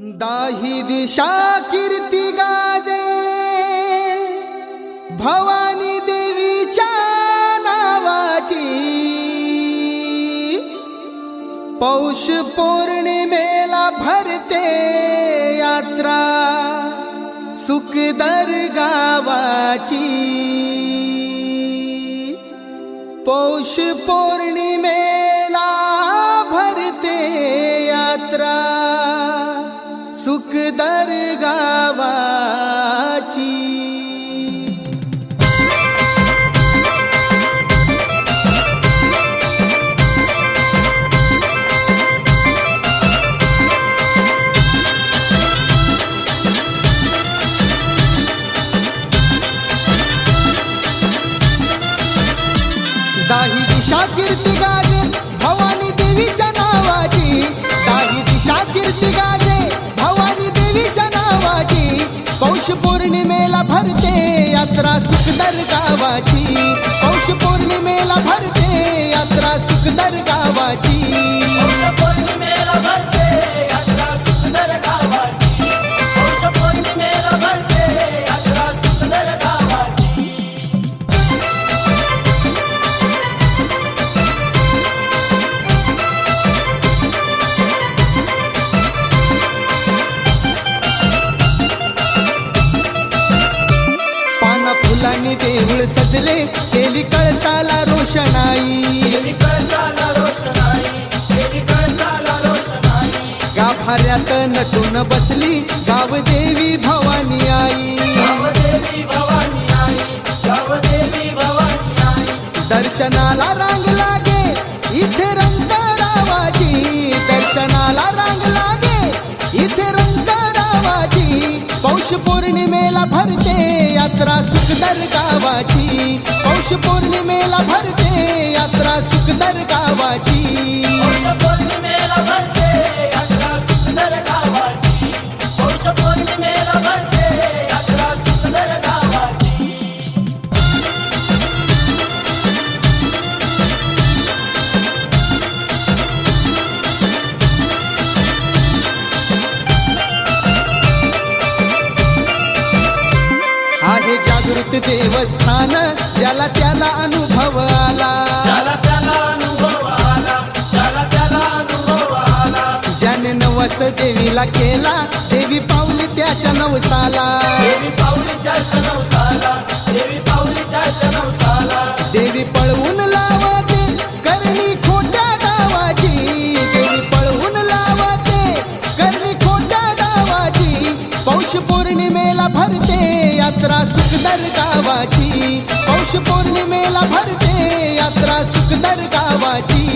दाही दिशा कीर्ती गाजे भवानी देवीच्या नावाची. पौष पौर्णिमेला भरते यात्रा सुखदर गावाची. पौष पौर्णिमे दरगावा सुखदर गावाची. पौष पौर्णिमेला भरते यात्रा सुखदर गावाची. सजले केली कळसाला रोषणाई. गाभाऱ्यात नटून बसली गाव देवी भवानी आई गावदेवी भवानी आई. दर्शनाला रांग लागे इथे रंगारावाची दर्शनाला रांग लागे इथे रंगारावाची पौष पौर्णिमेला भरते यात्रा सुखदर गावाची. पौष पौर्णिमेला भरते यात्रा सुखदर गावाची. देवस्थान ज्याला त्याला अनुभव आला. ज्याने नवस देवीला केला देवी पावली त्याच्या नवसाला. यात्रा सुखदर गावाची. पौष पौर्णिमेला भरते यात्रा सुखदर गावाची.